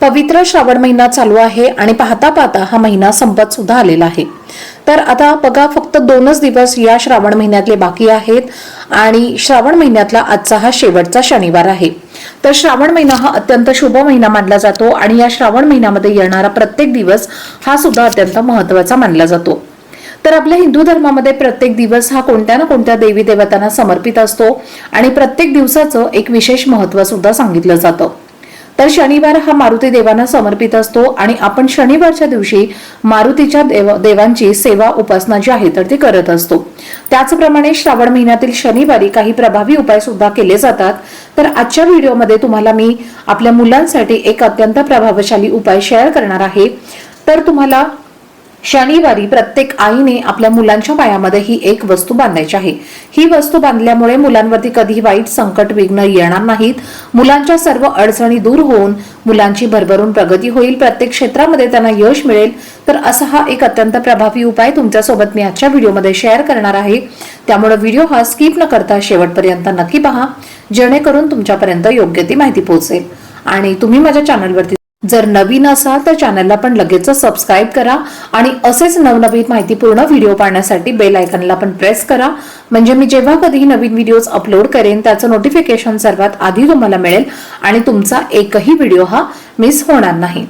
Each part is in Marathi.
पवित्र श्रावण महिना चालू आहे आणि पाहता पाहता हा महिना संपत सुद्धा आलेला आहे. तर आता बघा फक्त दोनच दिवस या श्रावण महिन्यातले बाकी आहेत आणि श्रावण महिन्यातला आजचा हा शेवटचा शनिवार आहे. तर श्रावण महिना हा अत्यंत शुभ महिना मानला जातो आणि या श्रावण महिन्यामध्ये येणारा प्रत्येक दिवस हा सुद्धा अत्यंत महत्त्वाचा मानला जातो. तर आपल्या हिंदू धर्मामध्ये प्रत्येक दिवस हा कोणत्या ना कोणत्या देवी देवतांना समर्पित असतो आणि प्रत्येक दिवसाचं एक विशेष महत्त्व सुद्धा सांगितलं जातं. तर शनिवार हा मारुती देवांना समर्पित असतो आणि आपण शनिवारच्या दिवशी मारुतीच्या देव देवांची सेवा उपासना जी आहे तर ती करत असतो. त्याचप्रमाणे श्रावण महिन्यातील शनिवारी काही प्रभावी उपाय सुद्धा केले जातात. तर आजच्या व्हिडिओमध्ये तुम्हाला मी आपल्या मुलांसाठी एक अत्यंत प्रभावशाली उपाय शेअर करणार आहे. तर तुम्हाला शनिवारी प्रत्येक आईने आपल्या मुलांच्या पायामध्ये ही एक वस्तू बांधायची आहे. ही वस्तू बांधल्यामुळे मुलांवरती कधी वाईट संकट विघ्न येणार नाहीत. मुलांच्या सर्व अडचणी दूर होऊन मुलांची भरभरून प्रगती होईल. प्रत्येक क्षेत्रामध्ये त्यांना यश मिळेल. तर असा हा एक अत्यंत प्रभावी उपाय तुमच्यासोबत मी आजच्या व्हिडिओमध्ये शेअर करणार आहे. त्यामुळे व्हिडिओ हा स्किप न करता शेवटपर्यंत नक्की पहा. जेणेकरून तुमच्यापर्यंत योग्य ती माहिती पोहोचेल. आणि तुम्ही माझ्या चॅनलवरती जर नवीन असाल तर चॅनलला पण लगेच सबस्क्राईब करा आणि असेच नवनवीन माहितीपूर्ण व्हिडिओ पाहण्यासाठी बेल आयकनला पण प्रेस करा. म्हणजे मी जेव्हा कधीही नवीन व्हिडिओज अपलोड करेन त्याचं नोटिफिकेशन सर्वात आधी तुम्हाला मिळेल आणि तुमचा एकही व्हिडिओ हा मिस होणार नाही.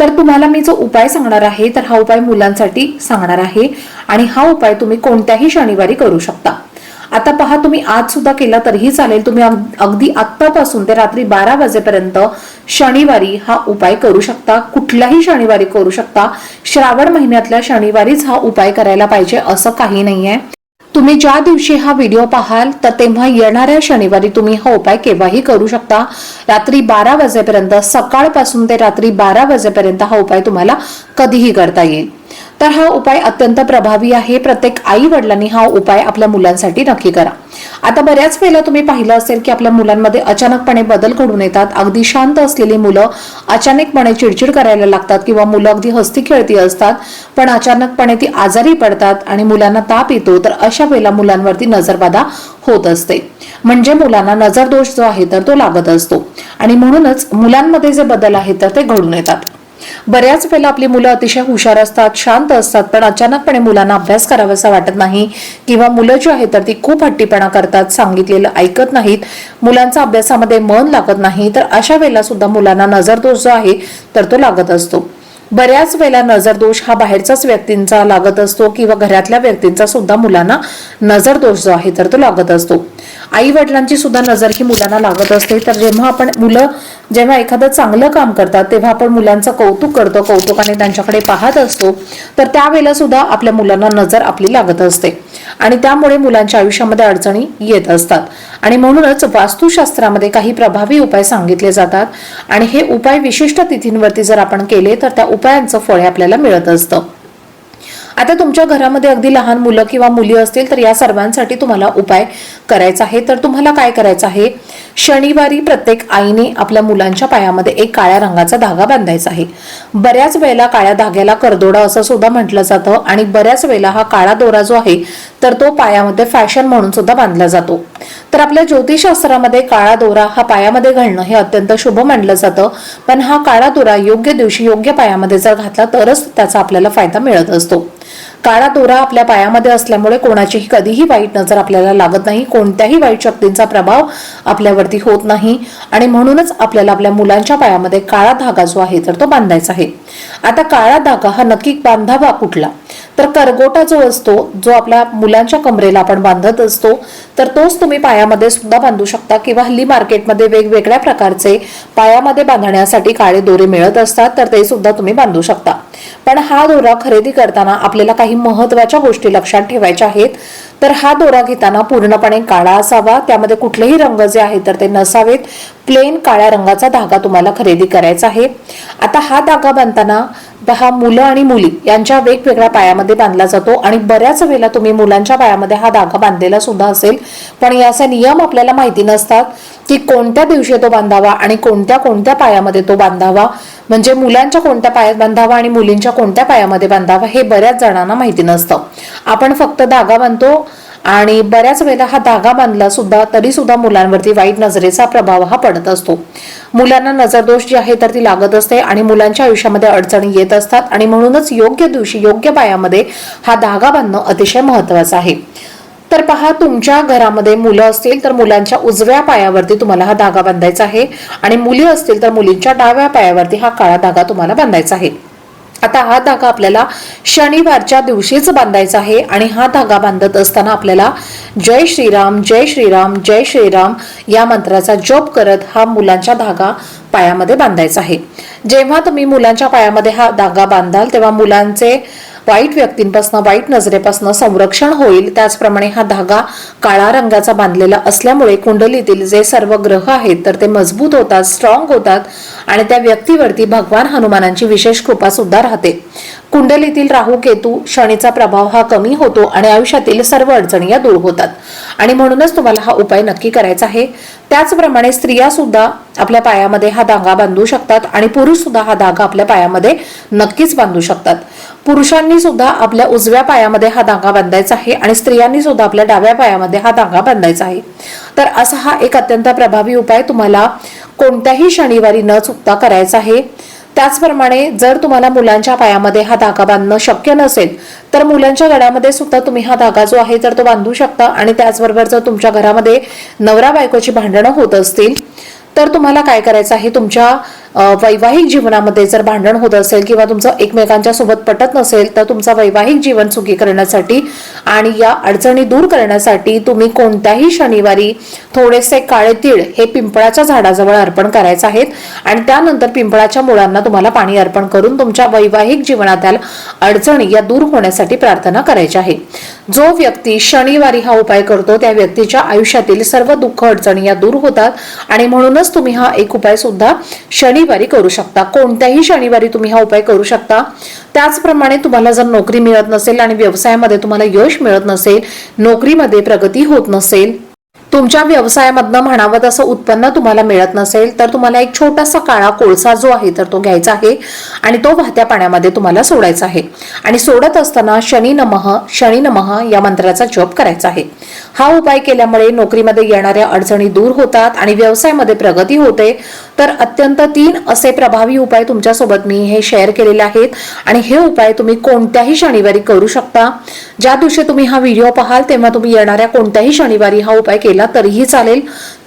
तर तुम्हाला मी जो उपाय सांगणार आहे तर हा उपाय मुलांसाठी सांगणार आहे आणि हा उपाय तुम्ही कोणत्याही शनिवारी करू शकता. आता पहा तुम्ही आज सुद्धा केला तरीही चालेल. तुम्ही अगदी आत्तापासून ते रात्री बारा वाजेपर्यंत शनिवारी हा उपाय करू शकता. कुठल्याही शनिवारी करू शकता. श्रावण महिन्यातल्या शनिवारीच हा उपाय करायला पाहिजे असं काही नाहीये. तुम्ही ज्या दिवशी हा व्हिडिओ पाहाल तर तेव्हा येणाऱ्या शनिवारी तुम्ही हा उपाय केव्हाही करू शकता. रात्री बारा वाजेपर्यंत सकाळपासून ते रात्री बारा वाजेपर्यंत हा उपाय तुम्हाला कधीही करता येईल. तर हा उपाय अत्यंत प्रभावी आहे. प्रत्येक आई वडिलांनी हा उपाय आपल्या मुलांसाठी नक्की करा. आता बऱ्याच वेळेला तुम्ही पाहिलं असेल की आपल्या मुलांमध्ये अचानकपणे बदल घडून येतात. अगदी शांत असलेली मुलं अचानकपणे चिडचिड करायला लागतात किंवा मुलं अगदी हस्ती खेळती असतात पण अचानकपणे ती आजारी पडतात आणि मुलांना ताप येतो तर अशा वेळेला मुलांवरती नजरबाधा होत असते. म्हणजे मुलांना नजर दोष जो आहे तर तो लागत असतो. आणि म्हणूनच मुलांमध्ये जे बदल आहेत तर ते घडून येतात. बऱ्याच वेळेला आपली मुलं अतिशय हुशार असतात शांत असतात पण अचानकपणे मुलांना अभ्यास करावासा वाटत नाही. किंवा मुलं जी आहेत तर ती खूप हट्टीपणा करतात सांगितलेलं ऐकत नाहीत. मुलांचा अभ्यासामध्ये मन लागत नाही तर अशा वेळेला सुद्धा मुलांना नजरदोष जो आहे तर तो लागत असतो. बऱ्याच वेळेला नजरदोष हा बाहेरचाच व्यक्तींचा लागत असतो किंवा घरातल्या व्यक्तींचा सुद्धा मुलांना नजरदोष जो आहे तर तो लागत असतो. आई वडिलांची सुद्धा नजर ही मुलांना लागत असते. तर जेव्हा आपण मुलं जेव्हा एखादं चांगलं काम करतात तेव्हा आपण मुलांचं कौतुक करतो कौतुकाने त्यांच्याकडे पाहत असतो तर त्यावेळेला सुद्धा आपल्या मुलांना नजर आपली लागत असते. आणि त्यामुळे मुलांच्या आयुष्यामध्ये अडचणी येत असतात. आणि म्हणूनच वास्तुशास्त्रामध्ये काही प्रभावी उपाय सांगितले जातात. आणि हे उपाय विशिष्ट तिथींवरती जर आपण केले तर त्या उपायांचं फळ हे आपल्याला मिळत असतं. आता तुमच्या घरामध्ये अगदी लहान मुलं किंवा मुली असतील तर या सर्वांसाठी तुम्हाला उपाय करायचा आहे. तर तुम्हाला काय करायचं आहे? शनिवारी प्रत्येक आईने आपल्या मुलांच्या पायामध्ये एक काळ्या रंगाचा धागा बांधायचा आहे. बऱ्याच वेळेला काळ्या धाग्याला करदोडा असं सुद्धा म्हटलं जातं आणि बऱ्याच वेळेला हा काळा दोरा जो आहे तर तो पायामध्ये फॅशन म्हणून सुद्धा बांधला जातो. तर आपल्या ज्योतिषशास्त्रामध्ये काळा दोरा हा पायामध्ये घालणं हे अत्यंत शुभ मानलं जातं. पण हा काळा दोरा योग्य दिवशी योग्य पायामध्ये जर घातला तरच त्याचा आपल्याला फायदा मिळत असतो. काळा दोरा आपल्या पायामध्ये असल्यामुळे कोणाचीही कधीही वाईट नजर आपल्याला लागत नाही. कोणत्याही वाईट शक्तींचा प्रभाव आपल्यावरती होत नाही. आणि म्हणूनच आपल्याला आपल्या मुलांच्या पायामध्ये काळा धागा जो आहे तर तो बांधायचा आहे. आता काळा धागा हा नक्की बांधावा कुठला? तर करगोटा जो असतो जो आपल्या मुलांच्या कमरेला आपण बांधत असतो तर तोच तुम्ही पायामध्ये सुद्धा बांधू शकता किंवा हल्ली मार्केटमध्ये वेगवेगळ्या प्रकारचे पायामध्ये बांधण्यासाठी काळे दोरे मिळत असतात तर ते सुद्धा तुम्ही बांधू शकता. पण हा दोरा खरेदी करताना आपल्याला काही महत्त्वाच्या गोष्टी लक्षात ठेवायच्या आहेत. तर हा दोरा घेताना पूर्णपणे काळा असावा त्यामध्ये कुठलेही रंग जे आहेत तर ते नसावेत. प्लेन काळ्या रंगाचा धागा तुम्हाला खरेदी करायचा आहे. आता हा धागा बांधताना हा मुलं आणि मुली यांच्या वेगवेगळ्या पायामध्ये बांधला जातो आणि बऱ्याच वेळेला तुम्ही मुलांच्या पायामध्ये हा धागा बांधलेला सुद्धा असेल. पण याचे नियम आपल्याला माहिती नसतात की कोणत्या दिवशी तो बांधावा आणि कोणत्या कोणत्या पायामध्ये तो बांधावा. म्हणजे मुलांच्या कोणत्या पायात बांधावा आणि मुलींच्या कोणत्या पायामध्ये बांधावा हे बऱ्याच जणांना माहिती नसतं. आपण फक्त धागा बांधतो आणि बऱ्याच वेळेला हा धागा बांधला सुद्धा तरी सुद्धा मुलांवरती वाईट नजरेचा प्रभाव हा पडत असतो. मुलांना नजरदोष जी आहे तर ती लागत असते आणि मुलांच्या आयुष्यामध्ये अडचणी येत असतात आणि म्हणूनच योग्य दिवशी योग्य पायामध्ये हा धागा बांधणं अतिशय महत्वाचं आहे. तर पहा तुमच्या घरामध्ये मुलं असतील तर मुलांच्या उजव्या पायावरती तुम्हाला हा धागा बांधायचा आहे आणि मुली असतील तर मुलींच्या डाव्या पायावरती हा काळा धागा तुम्हाला बांधायचा आहे. आता हा धागा आपल्याला शनिवारच्या दिवशीच बांधायचा आहे आणि हा धागा बांधत असताना आपल्याला जय श्रीराम जय श्रीराम जय श्रीराम या मंत्राचा जप करत हा मुलांच्या धागा पायामध्ये बांधायचा आहे. जेव्हा तुम्ही मुलांच्या पायामध्ये हा धागा बांधाल तेव्हा मुलांचे वाईट व्यक्तींपासून वाईट नजरेपासून संरक्षण होईल त्याचप्रमाणे हा धागा काळा रंगाचा बांधलेला असल्यामुळे कुंडलीतील जे सर्व ग्रह आहेत तर ते मजबूत होतात स्ट्रॉंग होतात आणि त्या व्यक्तीवरती भगवान हनुमानांची विशेष कृपा सुद्धा राहते. कुंडलीतील राहू केतू शनीचा प्रभाव हा कमी होतो आणि आयुष्यातील सर्व अडचणी या दूर होतात. आणि म्हणूनच तुम्हाला हा उपाय नक्की करायचा आहे. त्याचप्रमाणे स्त्रिया सुद्धा आपल्या पायामध्ये हा धागा बांधू शकतात आणि पुरुष सुद्धा हा धागा आपल्या पायामध्ये नक्कीच बांधू शकतात. पुरुषांनी सुद्धा आपल्या उजव्या पायामध्ये हा धागा बांधायचा आहे आणि स्त्रियांनी सुद्धा आपल्या डाव्या पायामध्ये हा धागा बांधायचा आहे. तर असा हा एक अत्यंत प्रभावी उपाय तुम्हाला कोणत्याही शनिवारी न चुकता करायचा आहे. त्याचप्रमाणे जर तुम्हाला मुलांच्या पायामध्ये हा धागा बांधणं शक्य नसेल तर मुलांच्या गळ्यामध्ये सुद्धा तुम्ही हा धागा जो आहे तर तो बांधू शकता आणि त्याचबरोबर जर तुमच्या घरामध्ये नवरा बायकोची भांडणं होत असतील तर तुम्हाला काय करायचं आहे? तुमच्या वैवाहिक जीवनामध्ये जर भांडण होत असेल किंवा तुमचं एकमेकांच्या सोबत पटत नसेल तर तुमचं वैवाहिक जीवन सुखी करण्यासाठी आणि या अडचणी दूर करण्यासाठी तुम्ही कोणत्याही शनिवारी थोडेसे काळे तीळ हे पिंपळाच्या झाडाजवळ अर्पण करायचे आहेत. आणि त्यानंतर पिंपळाच्या मुळांना तुम्हाला पाणी अर्पण करून तुमच्या वैवाहिक जीवनातील अडचणी या दूर होण्यासाठी प्रार्थना करायची आहे. जो व्यक्ती शनिवारी हा उपाय करतो त्या व्यक्तीच्या आयुष्यातील सर्व दुःख अडचणी या दूर होतात. आणि म्हणूनच तुम्ही हा एक उपाय सुद्धा शनि शनिवारी करू शकता. कोणत्याही शनिवारी तुम्ही हा उपाय करू शकता. त्याचप्रमाणे तुम्हाला जर नोकरी मिळत नसेल आणि व्यवसायामध्ये तुम्हाला यश मिळत नसेल नोकरीमध्ये प्रगती होत नसेल तुमच्या व्यवसायामधनं म्हणावं तसं उत्पन्न तुम्हाला मिळत नसेल तर तुम्हाला एक छोटासा काळा कोळसा जो आहे तर तो घ्यायचा आहे आणि तो वाहत्या पाण्यामध्ये तुम्हाला सोडायचा आहे. आणि सोडत असताना शनी नमः शनी नमः या मंत्राचा जप करायचा आहे. हा उपाय केल्यामुळे नोकरीमध्ये येणाऱ्या अडचणी दूर होतात आणि व्यवसायामध्ये प्रगती होते. तर अत्यंत तीन असे प्रभावी उपाय तुमच्यासोबत मी हे शेअर केलेले आहेत आणि हे उपाय तुम्ही कोणत्याही शनिवारी करू शकता. ज्या दिवशी तुम्ही हा व्हिडिओ पाहाल तेव्हा तुम्ही येणाऱ्या कोणत्याही शनिवारी हा उपाय केला तरीही चालेल.